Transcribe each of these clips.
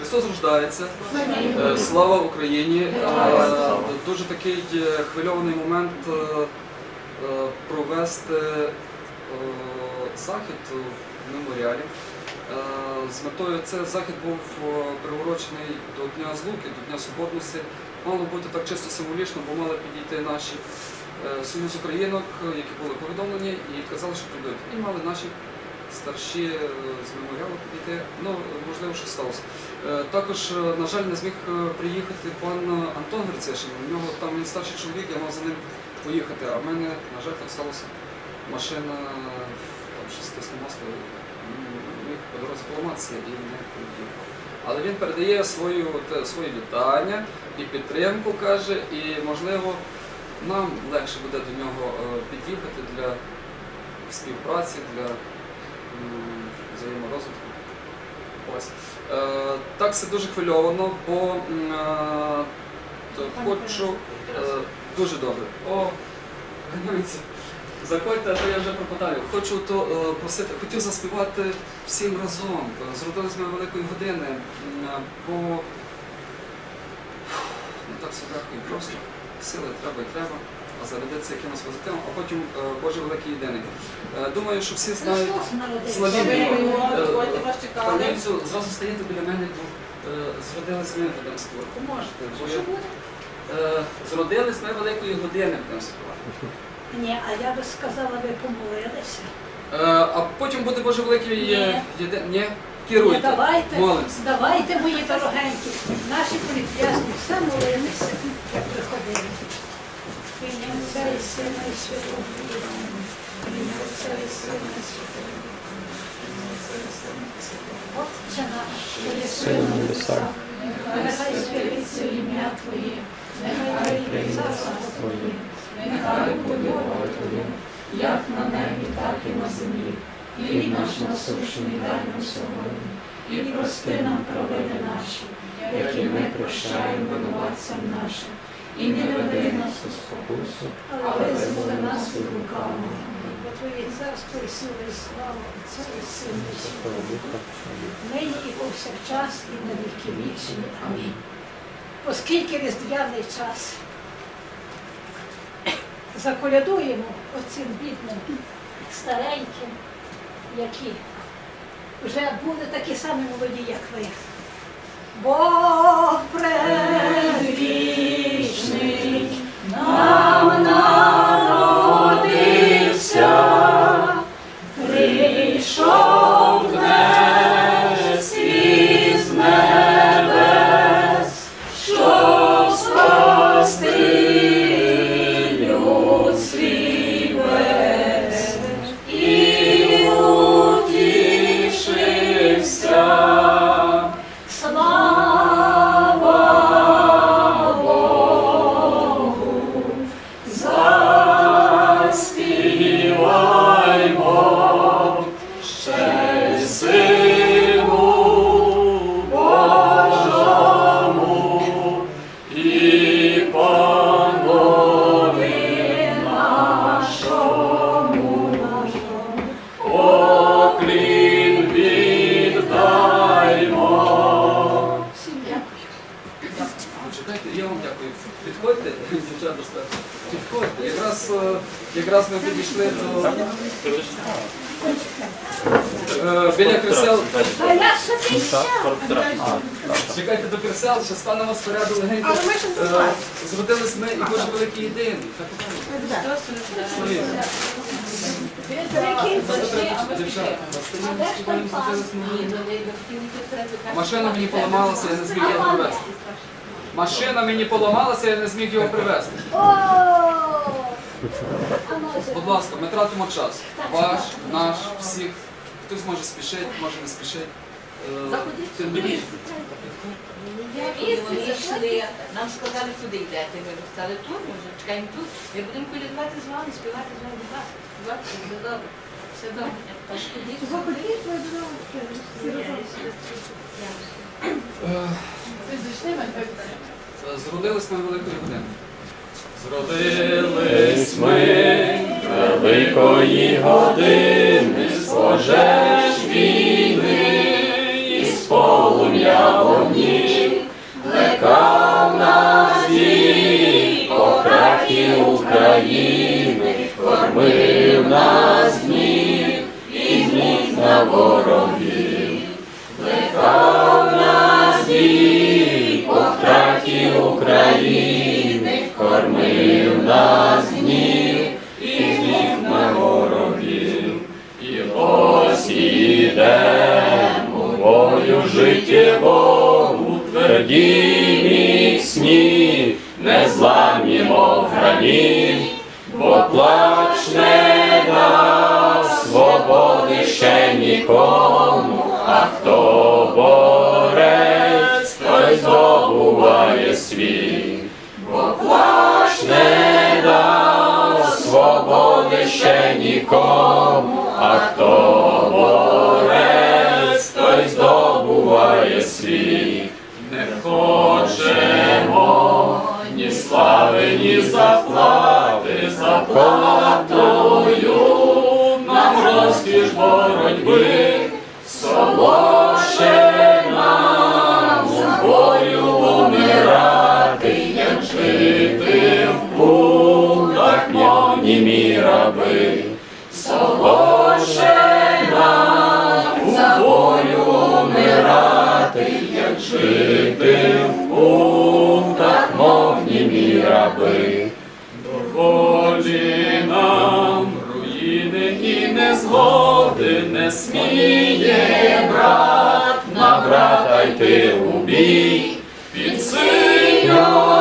Христос рождається. Е, Слава Україні! Е, Дуже такий е, хвильований момент провести захід в меморіалі. З метою цей захід був приурочений до Дня Злуки, до Дня Соборності. Мало бути так чисто символічно, бо мали підійти наші Союз Українок, які були повідомлені і казали, що прийдуть. І мали наші старші е, з меморіалу підійти. Ну, можливо, що сталося. Е, Також, е, на жаль, не зміг приїхати пан Антон Грицишин. У нього там він старший чоловік, я мав за ним поїхати. А в мене, на жаль, так сталося. Машина там щось стисне масло, міг по дорозі поламатися і не поїхав. Але він передає свою, те, свої вітання і підтримку, каже, і можливо нам легше буде до нього під'їхати для співпраці, для взаєморозвитку. Ось. Е, так все дуже хвильовано, бо е, то хочу е, дуже добре. О, ганяється. Заходьте, а то я вже пропадаю. Хочу то е, просити, хотів заспівати всім разом. Е, Зродились ми великої години, е, бо не так все легко і просто. Сили треба і треба, зарядитися якимось позитивом, а потім е, Боже великий єдиний. Е, думаю, що всі знають. Славімо. Е, Паніцю, зразу стаєте біля мене, бо зродились ми будемо співати. Поможете. бо я- Е, Зродились ми великої години будемо співати. Ні, а я би сказала, ви помолилися. А потім буде Боже великий Ні. єдиний. Ні? Керуйте. давайте, Молимося. давайте, мої дорогенькі, наші політв'язні все молилися, як приходили. Отче наш, єси на небесах, нехай святиться ім'я Твоє, нехай прийде царство Твоє, нехай буде воля Твоя, як на небі, так і на землі. Хліб наш насущний дай нам сьогодні, і прости нам провини наші, які ми прощаємо винуватцям нашим, і не веди нас у спокусу, але визволи нас від лукавого. Бо Твоє царство і сила і слава, Отця і Сина і Святого Духа, нині і повсякчас, і на віки вічні. Амінь. Оскільки різдвяний час заколядуємо оцим бідним, стареньким, які вже були такі самі молоді, як ви. Бог предвічний нам Чекайте до кресел, що стане вас поряду легенько. Але ми ще Е, Зродились ми і великий єдиний. Пан? зродились ми. Машина мені поламалася, я не зміг його привезти. Машина мені поламалася, я не зміг його привезти. Будь ласка, ми тратимо час. Ваш, наш, всіх. Хтось може спішить, може не спішить. Е, Заходіть сюди. більше. І вони йшли, нам сказали, куди йдете. Ми сказали тут, ми вже чекаємо тут. Ми будемо колядувати з вами, співати з вами. Ласка, все добре. Все добре. Заходіть, ви знову. Е, Зродились ми великої години. Зродились ми великої години, ягоні, лека в нас дій, пократі України, кормив нас дні і зміг на ворогів, лекав на нас дій, пократі України, кормив нас дні і зміг на ворогів, і ось іде. Тверді міцні, незламні, мов граніт, бо плач не дасть свободи ще нікому, а хто борець, той здобуває світ, бо плач не дасть свободи ще нікому, а хто борець, той здобуває світ. Не хочемо ні слави, ні заплати, заплатою нам розкіш боротьби, солоше нам у бою умирати, як жити жити в пунктах, мов німі раби. Доволі нам руїни і незгоди не сміє брат на брата йти у бій під синьо-жовтим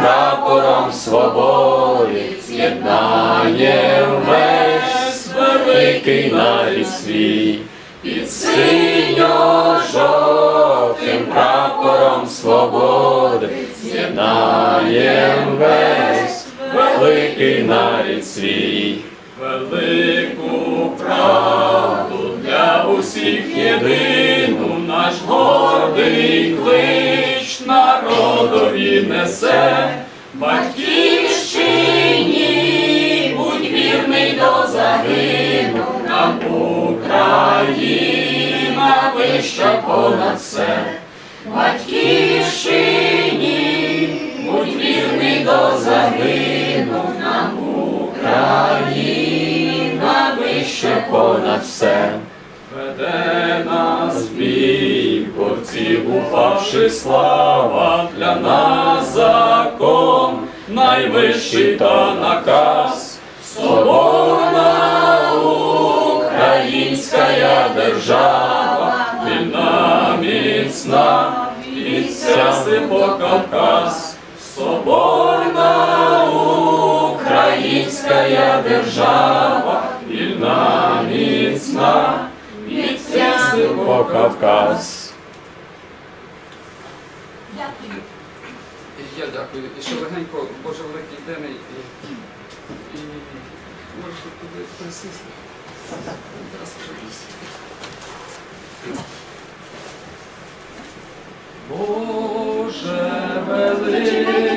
прапором свободи з'єднає весь великий нарід свій. Під синьо-жовтим прапором свободи з'єднає весь великий нарід свій. Велику правду для усіх єдину наш гордий клич народові несе. Україна вища понад все. Батьківщині, будь вірний до загину, нам Україна вище понад все. Веде нас бій, борців упавши слава, для нас закон, найвищий та наказ, держава, вільна міцна, і по Кавказ, соборна українська держава, вільна міцна, і по Кавказ. Дякую. Я дякую. І ще легенько, Боже великий єдиний, і, і можете туди присісти. Боже великий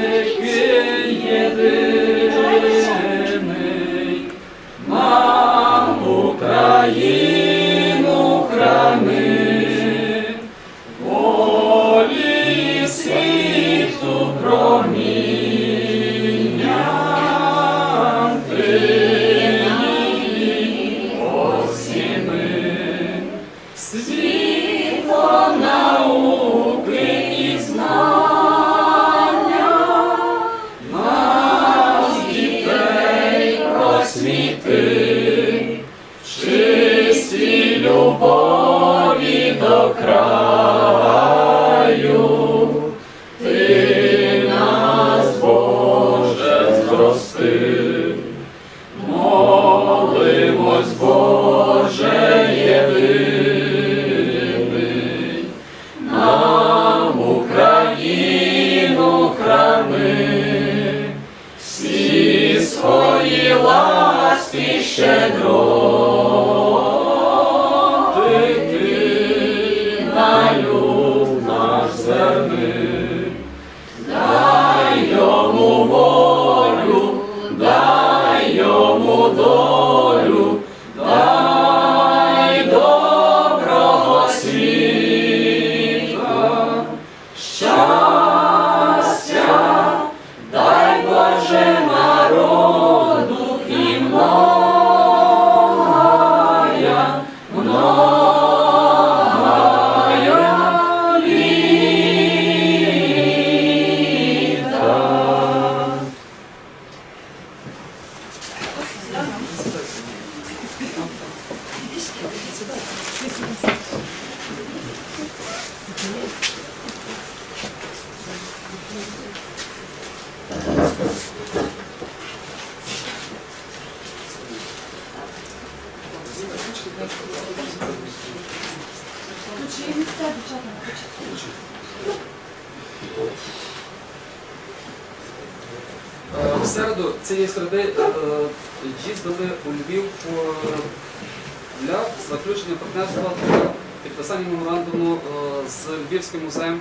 підписання меморандуму е, з Львівським музеєм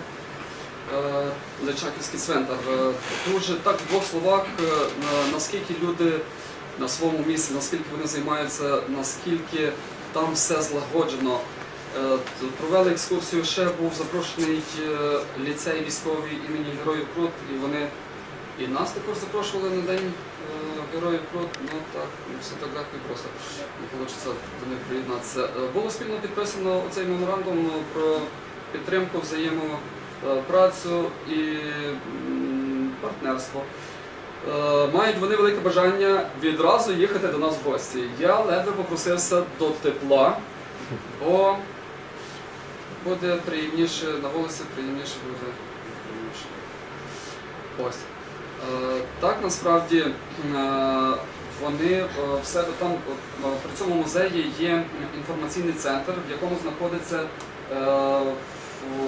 е, Личаківський цвинтар. Е, Дуже так в двох словах, наскільки люди на своєму місці, наскільки вони займаються, наскільки там все злагоджено. Провели екскурсію, ще був запрошений ліцей військовий імені Героїв Крут, і вони і нас також запрошували на день Героїв Крут. Ну так, все так легко і просто не вийде до них приєднатися. Е, Було спільно підписано оцей меморандум про підтримку, взаємопрацю і партнерство. Е, Мають вони велике бажання відразу їхати до нас в гості. Я ледве попросився до тепла, бо буде приємніше на вулиці, приємніше буде. приємніше. Ось. Е, Так, насправді е, вони е, в себе там при цьому музеї є інформаційний центр, в якому знаходиться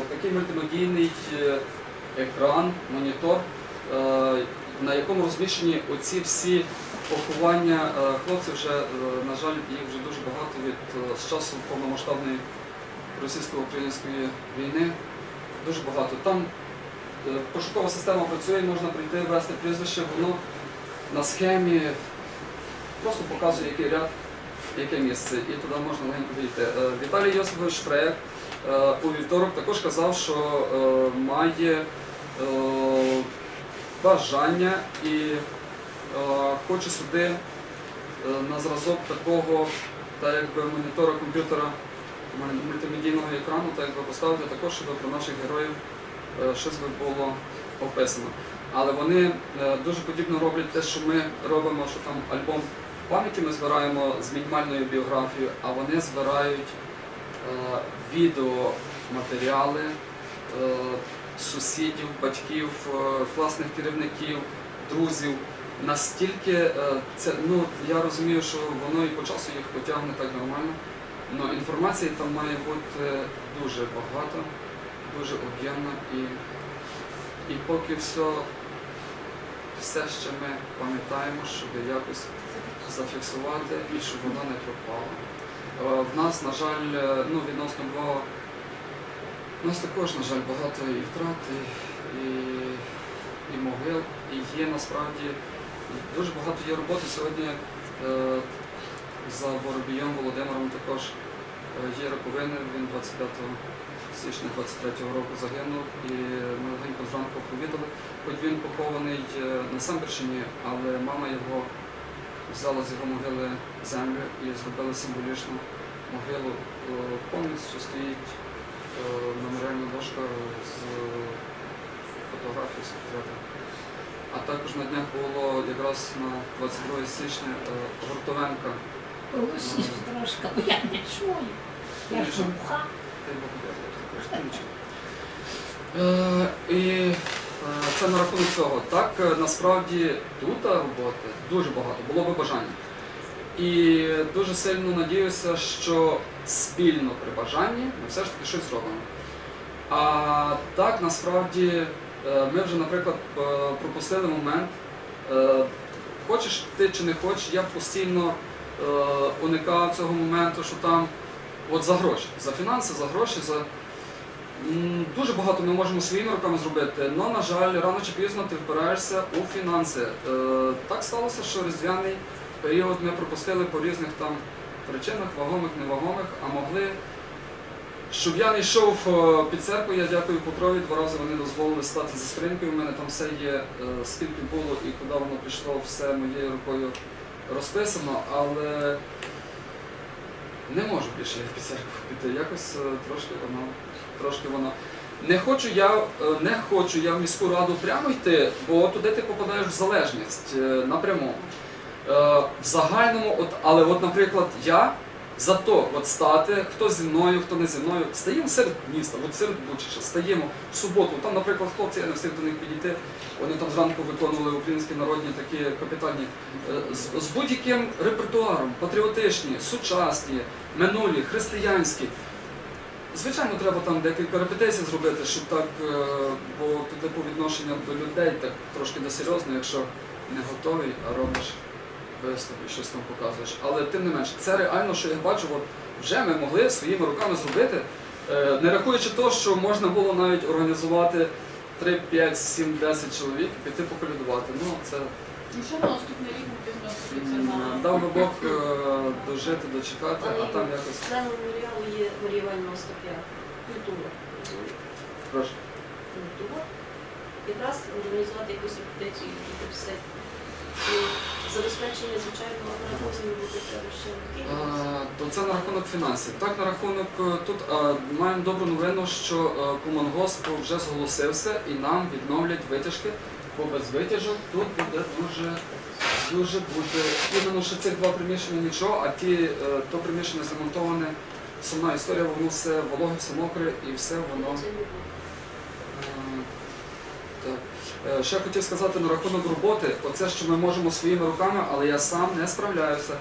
такий мультимедійний екран, монітор, на якому розміщені оці всі поховання хлопців. Вже, на жаль, їх вже дуже багато від з часу повномасштабної російсько-української війни. Дуже багато. Там Пошукова система працює, можна прийти, ввести прізвище, воно на схемі просто показує, який ряд, яке місце, і туди можна легенько вийти. Е, Віталій Йосифович Штрек е, у вівторок також казав, що е, має е, бажання і е, хоче сюди е, на зразок такого, так якби монітора комп'ютера мультимедійного екрану, так якби поставити також, щоб про наших героїв е, щось би було описано. Але вони е, дуже подібно роблять те, що ми робимо, що там альбом пам'яті ми збираємо з мінімальною біографією, а вони збирають е, відеоматеріали е, сусідів, батьків, е, класних керівників, друзів. Настільки е, це, ну я розумію, що воно і по часу їх потягне так нормально. але інформації там має бути дуже багато дуже об'ємна і, і поки все, все ще ми пам'ятаємо, щоб якось зафіксувати і щоб воно не пропало. Е, В нас, на жаль, е, ну, відносно Львова, у нас також, на жаль, багато і втрат, і, і, могил, і є насправді дуже багато є роботи. Сьогодні е, за Воробієм Володимиром також є роковини, він 25 січня 23-го року загинув і ми легенько зранку провідали. Хоч він похований е, на Самбірщині, але мама його взяла з його могили землю і зробила символічну могилу. Е, Повністю стоїть е, меморіальна дошка з фотографією з портрета. А також на днях було якраз на 22 січня е, Гуртовенка. Голосніше трошки, бо я не чую. Я ж нічого. Е, І е, це на рахунок цього. Так, е, насправді тут роботи дуже багато, було би бажання. І дуже сильно надіюся, що спільно при бажанні ми все ж таки щось зробимо. А так, насправді, е, ми вже, наприклад, е, пропустили момент. е, Хочеш ти чи не хочеш, я постійно е, уникав цього моменту, що там От за гроші, за фінанси, за гроші, за дуже багато ми можемо своїми руками зробити, але, на жаль, рано чи пізно ти впираєшся у фінанси. Е, так сталося, що різдвяний період ми пропустили по різних там причинах, вагомих, невагомих, а могли. Щоб я не йшов е, під церкву, я дякую Петрові, два рази вони дозволили стати за скринькою. У мене там все є, е, скільки було і куди воно пішло, все моєю рукою розписано, але не можу більше в церкву піти. Якось е, трошки воно, трошки воно. Не хочу я, е, не хочу я в міську раду прямо йти, бо туди ти попадаєш в залежність е, напряму. В загальному, от, але от, наприклад, я Зато от стати, хто зі мною, хто не зі мною, стаємо серед міста, от серед Бучича, стаємо в суботу. Там, наприклад, хлопці, я не встиг до них підійти, вони там зранку виконували українські народні такі капітальні е, з, з будь-яким репертуаром, патріотичні, сучасні, минулі, християнські. Звичайно, треба там декілька репетицій зробити, щоб так, е, бо тут типу відношення до людей так трошки несерйозно, якщо не готовий, а робиш виступ щось там показуєш. Але тим не менш, це реально, що я бачу, от вже ми могли своїми руками зробити, е, не рахуючи того, що можна було навіть організувати 3, 5, 7, 10 чоловік і піти поколядувати. Ну, це Ну що на наступний рік це м, на... дав би Бог е, дожити, дочекати, а там якось. Член меморіалу є Іванівна Остап'я. Культура. Прошу. Культура. Якраз організувати якусь репетицію, які все. Забезпечення, звичайно, розміру буде треба ще То це на рахунок фінансів. Так, на рахунок е, тут е, маємо добру новину, що е, Комунгосп вже зголосився і нам відновлять витяжки, бо без витяжок тут буде дуже, дуже буде. Іменно що цих два приміщення нічого, а ті, то приміщення замонтоване, сумна історія, воно все вологе, все мокре і все воно. Це не буде. Е, Так. Е, Ще хотів сказати на рахунок роботи, оце, що ми можемо своїми руками, але я сам не справляюся.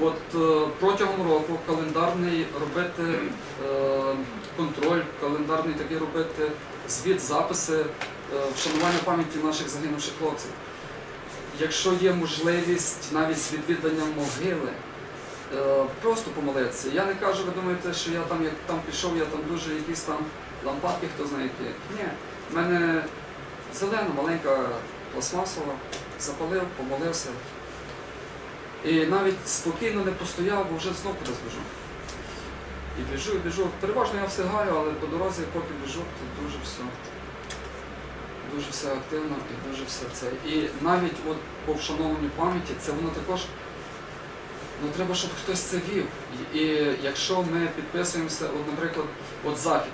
От е, протягом року календарний робити е, контроль, календарний такий робити звіт, записи, е, вшанування пам'яті наших загинувших хлопців. Якщо є можливість навіть з відвіданням могили, е, просто помолитися. Я не кажу, ви думаєте, що я там, як там пішов, я там дуже якісь там лампадки, хто знає які. Ні, в мене зелена, маленька пластмасова, запалив, помолився. І навіть спокійно не постояв, бо вже знов кудись біжу. І біжу, і біжу. Переважно я встигаю, але по дорозі, поки біжу, то дуже все. Дуже все активно і дуже все це. І навіть от по вшанованню пам'яті, це воно також. Ну треба, щоб хтось це вів. І, і якщо ми підписуємося, от, наприклад, от захід.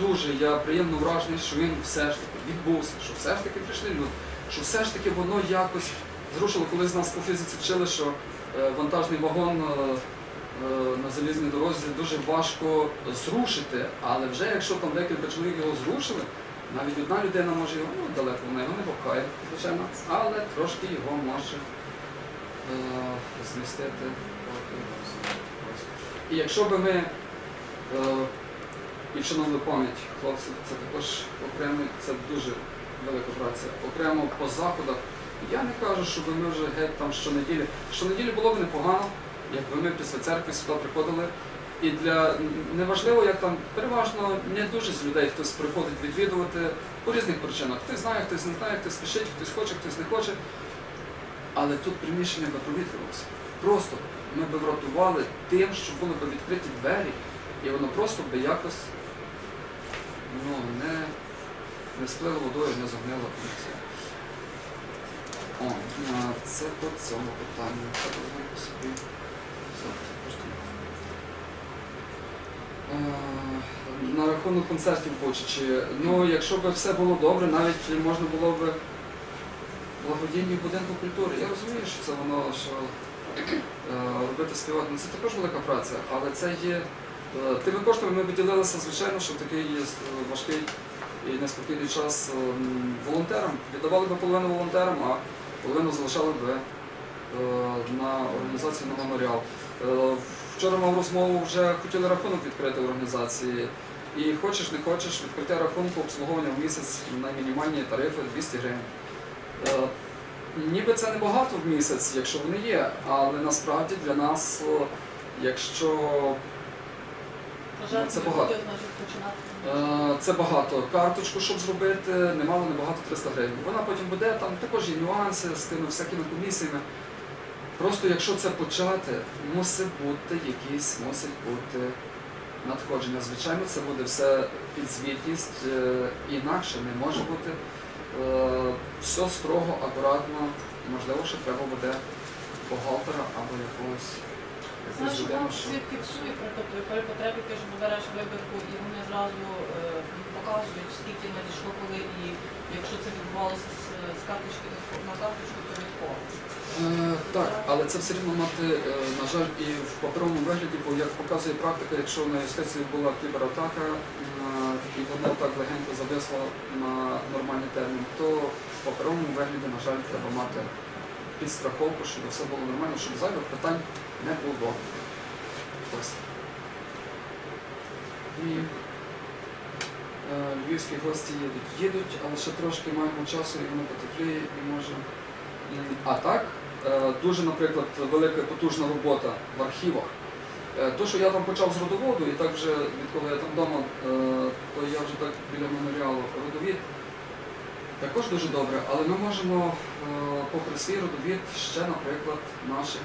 Дуже я приємно вражений, що він все ж таки відбувся, що все ж таки прийшли люди, що все ж таки воно якось зрушило, коли з нас по фізиці вчили, що е, вантажний вагон е, е, на залізній дорозі дуже важко зрушити, але вже якщо там декілька чоловік його зрушили, навіть одна людина може його, ну далеко вона його не попхає, звичайно, але трошки його може е, змістити. І якщо би ми е, і вшановали пам'ять хлопців, це також окремо, це дуже велика праця. Окремо по заходах. Я не кажу, щоб ми вже геть там щонеділі. Щонеділі було б непогано, якби ми після церкви сюди приходили. І для неважливо, як там переважно не дуже з людей хтось приходить відвідувати по різних причинах. Хтось знає, хтось не знає, хтось спішить, хтось хоче, хтось не хоче. Але тут приміщення би провітрювалося. Просто ми б врятували тим, що були б відкриті двері, і воно просто би якось ну, не, не сплило водою, не загнило і. О, це по цьому питанню. Собі. Е, На рахунок концертів Бучичі. Ну, якщо б все було добре, навіть можна було б благодійні будинку культури. Я розумію, що це воно, що е, робити співати, ну, це також велика праця, але це є. Е, Тими коштами ми виділилися, звичайно, що в такий е, важкий і неспокійний час ем, волонтерам. Віддавали би половину волонтерам, а половину залишали би е, на організацію на меморіал. Е, Вчора мав розмову, вже хотіли рахунок відкрити в організації. І хочеш, не хочеш, відкриття рахунку обслуговування в місяць на мінімальні тарифи 200 гривень. Е, Ніби це небагато в місяць, якщо вони є, але насправді для нас, якщо Жаль, це багато. Е, Це багато. Карточку, щоб зробити, немало, небагато 300 гривень. Вона потім буде, там також є нюанси з тими всякими комісіями. Просто якщо це почати, мусить бути якісь, мусить бути надходження. Звичайно, це буде все підзвітність, е, інакше не може бути. Е, Все строго, акуратно, можливо, ще треба буде бухгалтера або якогось Знаєш, що свідки тобто при потребі кажу, береш вибірку і вони зразу е, показують, скільки надійшло коли, і якщо це відбувалося з, карточки на карточку, то від кого. Е, так, але це все рівно мати, е, на жаль, і в паперовому вигляді, бо як показує практика, якщо на юстиції була кібератака і воно так легенько зависло на нормальний термін, то в паперовому вигляді, на жаль, треба мати підстраховку, щоб все було нормально, щоб зайвих питань не було. Ось. І е, львівські гості їдуть, їдуть, але ще трошки маємо часу і воно потепліє і може. А так, е, дуже, наприклад, велика потужна робота в архівах. Е, То, що я там почав з родоводу, і так вже відколи я там вдома, е, то я вже так біля меморіалу родовід. Також дуже добре, але ми можемо, е, свій родовід, ще, наприклад, наших,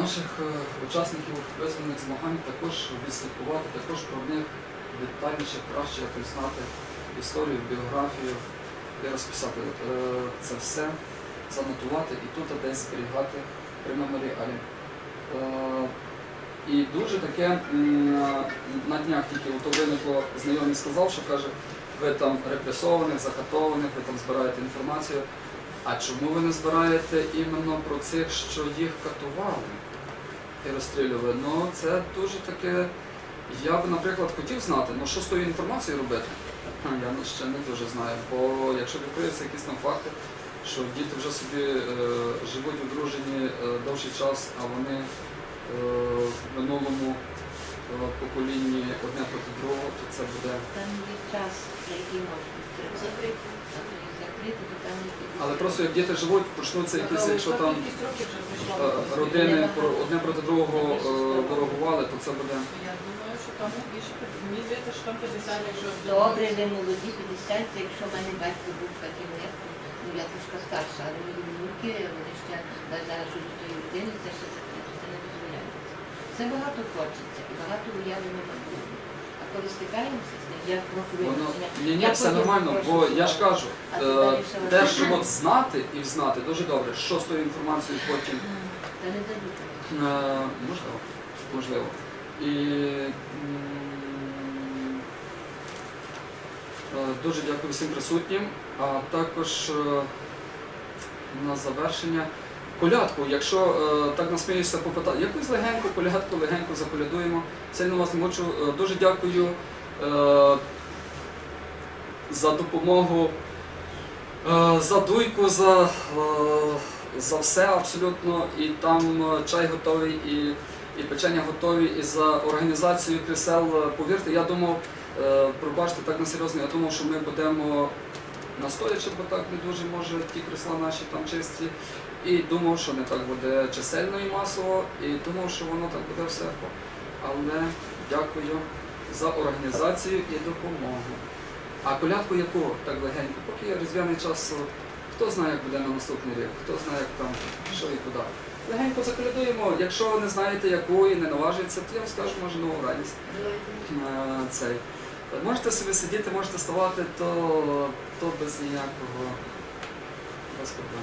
наших е, учасників визвольних змагань також відслідкувати, також про них детальніше, краще якось історію, біографію і розписати е, це все, занотувати і тут десь зберігати при меморіалі. Е, І дуже таке на днях тільки виникло, знайомий сказав, що каже, ви там репресованих, закатованих, ви там збираєте інформацію. А чому ви не збираєте іменно про цих, що їх катували і розстрілювали? Ну це дуже таке. Я би, наприклад, хотів знати, ну що з тою інформацією робити. Я ну, ще не дуже знаю, бо якщо відкриються якісь там факти, що діти вже собі е, живуть одружені е, довший час, а вони е, в минулому е, поколінні одне проти другого, то це буде. Там є час, за який можна. Закрити. Закрити, то там не піде. Але просто як діти живуть, почнуться якісь, якщо там е, родини про- одне проти другого е, ворогували, то це буде. Я думаю, що там більше, мені здається, що там 50, якщо... Добре, ви молоді, 50, якщо в мене батько був катівник, ну я трошки старша, але мої внуки, вони ще навіть зараз живуть тої людини, це ще дозволяється. Це багато хочеться і багато уявлено майбутнє. А коли стикаємося з ним, я прошу Воно ні, ні, все нормально, бо я ж кажу, А е, далі ще те, що от знати і взнати, дуже добре, що з тою інформацією потім Та не дадуть. Е, Можливо, можливо. І м, е, дуже дякую всім присутнім. А також е, на завершення колядку, якщо е, так насміюся попитати, якусь легеньку колядку, легенько заколядуємо. Сильно вас мучу. Е, Дуже дякую е, за допомогу, е, за дуйку, за, е, за все абсолютно. І там е, чай готовий, і, і печення готові, і за організацію крісел. е, Повірте, я думав, е, пробачте так на серйозно, я думав, що ми будемо настоячи, бо так не дуже може ті крісла наші там чисті. І думав, що не так буде чисельно і масово, і думав, що воно так буде все. Але дякую за організацію і допомогу. А колядку яку так легенько, поки є різдвяний час, хто знає, як буде на наступний рік, хто знає, як там, що і куди. Легенько заколядуємо. Якщо не знаєте яку і не наважується, то я вам скажу, може нову радість. Е, Цей. Можете собі сидіти, можете ставати, то, то без ніякого без проблем.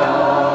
Lord.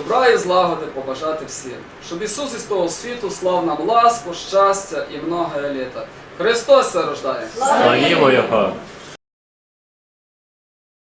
Добра і злагоди побажати всім. Щоб Ісус із того світу слав нам ласку, щастя і много літа. Христос рождає! Слава Його!